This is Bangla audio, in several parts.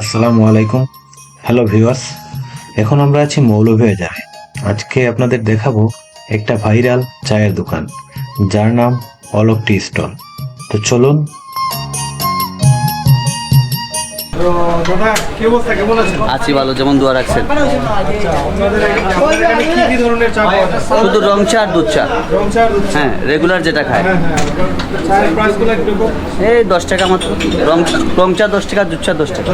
আসসালামু আলাইকুম। হ্যালো ভিউয়ার্স এখন আমরা আছি মৌলভীবাজারে আজকে আপনাদের দেখাবো একটা ভাইরাল চায়ের দোকান, যার নাম অলক টি স্টল। তো চলুন আছি ভালো যেমন দোয়া রাখছেন। শুধু রং চা আর দুধ চা? হ্যাঁ রেগুলার যেটা খায়। হ্যাঁ হ্যাঁ কীরকম এই দশ টাকা মাত্র রং রং চা দশ টাকা দুধ চা দশ টাকা।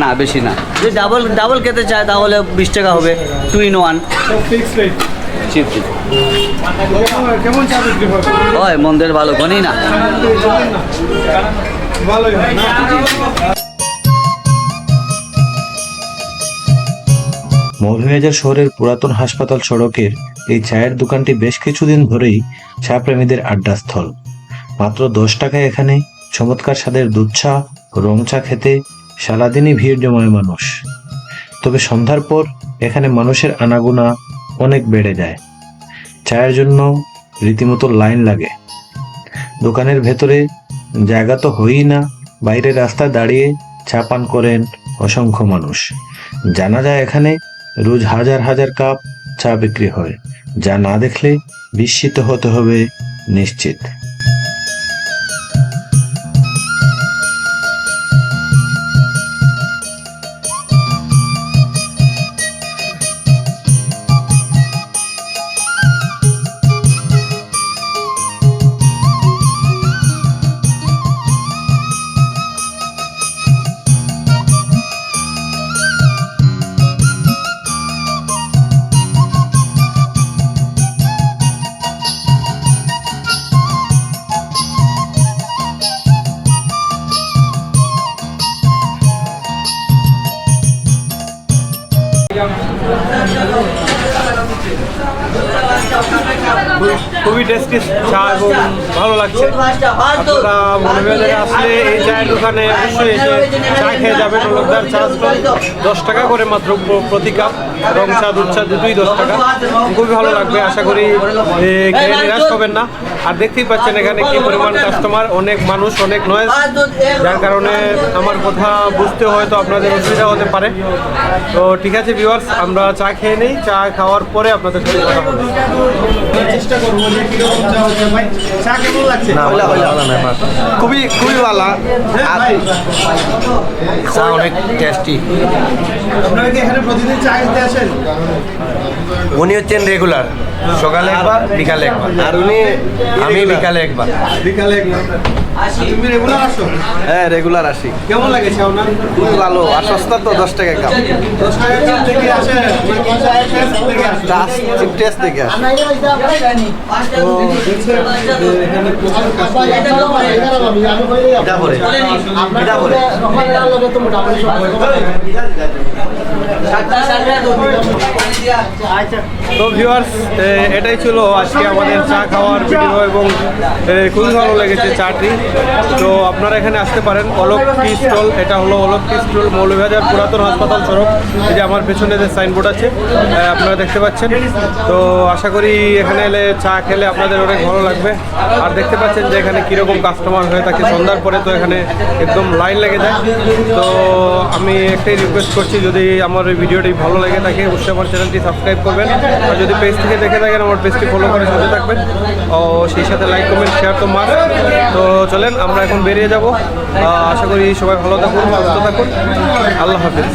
না? বেশি না। যদি ডাবল ডাবল খেতে চায় তাহলে বিশ টাকা হবে। টু ইন ওয়ান সব ফিক্স রেট চিপ চিপ কেমন চা বিক্রি হয়? হয় মন্দের ভালো গনি না। ভালোই মৌলভীবাজার শহরের পুরাতন হাসপাতাল সড়কের এই চায়ের দোকানটি বেশ কিছুদিন ধরেই চা প্রেমীদের আড্ডাস্থল। মাত্র দশ টাকায় এখানে চমৎকার স্বাদের দুধ চা, রং চা খেতে সারাদিনই ভিড় জমায় মানুষ। তবে সন্ধ্যার পর এখানে মানুষের আনাগোনা অনেক বেড়ে যায়। চায়ের জন্য রীতিমতো লাইন লাগে। দোকানের ভেতরে জায়গা তো হয়ই না। বাইরে রাস্তায় দাঁড়িয়ে চা পান করেন অসংখ্য মানুষ। জানা যায় এখানে রোজ হাজার হাজার কাপ চা বিক্রি হয়। যা না দেখলে বিস্মিত হতে হবে নিশ্চিত। 그냥 খুবই টেস্টি চা এবং ভালো লাগছে। আপনারা মৌলভীবাজারে আসলে এই চায়ের দোকানে অবশ্যই এসে চা খেয়ে যাবেন। লোকদার চা স্টল, দশ টাকা করে মাত্র প্রতি কাপ, রং চা, দুধ চা, দুটোই দশ টাকা। খুবই ভালো লাগবে, আশা করি খেয়ে নিরাশ হবেন না। আর দেখতেই পাচ্ছেন এখানে কি পরিমাণ কাস্টমার অনেক মানুষ, অনেক নয়েজ যার কারণে আমার কথা বুঝতে হয়তো আপনাদের অসুবিধা হতে পারে। তো ঠিক আছে ভিউয়ার্স আমরা চা খেয়ে নেই, চা খাওয়ার পরে আপনাদের সাথে কথা বলব। চেষ্টা করব যে কীরকম চা হচ্ছে। ভাই চা কেমন লাগছে? খুবই খুবই ভালো। আর চা অনেক টেস্টি আপনারা কি এখানে প্রতিদিন চা খেতে আসেন? উনি হচ্ছেন রেগুলার সকালে একবার বিকালে একবার। আর উনি আমি বিকালে একবার। বিকালে একবার। তুমি রেগুলার আসো? হ্যাঁ রেগুলার আসি। কেমন লাগে খুবই ভালো। আর সস্তা তো দশ টাকা কাপ দশ টাকা কাপ থেকে আসে টেস্ট থেকে আসে এটা তো ভিউয়ার্স এটাই ছিল আজকে আমাদের চা খাওয়ার ভিডিও এবং খুবই ভালো লেগেছে চাটি। তো আপনারা এখানে আসতে পারেন, অলোক টি স্টল, এটা হলো অলোক টি স্টল, মৌলভীবাজার পুরাতন হাসপাতাল সড়ক, এই যে আমার পেছনে যে সাইনবোর্ড আছে আপনারা দেখতে পাচ্ছেন। তো আশা করি এখানে এলে চা খেলে আপনাদের অনেক ভালো লাগবে। আর দেখতে পাচ্ছেন যে এখানে কীরকম কাস্টমার হয়ে থাকে, সন্ধ্যার পরে তো এখানে একদম লাইন লেগে যায়। তো আমি একটাই রিকোয়েস্ট করছি, যদি আমার ভিডিওটি ভালো লাগে থাকে অবশ্যই আমার চ্যানেলটি সাবস্ক্রাইব করবেন। আর যদি পেজ থেকে দেখে থাকেন, আমার পেজটি ফলো করে সাথে থাকবেন। ও, সেই সাথে লাইক কমেন্ট শেয়ার তো মাস তো চলেন, আমরা এখন বেরিয়ে যাব। আশা করি সবাই ভালো থাকুন, সুস্থ থাকুন। আল্লাহ হাফিজ।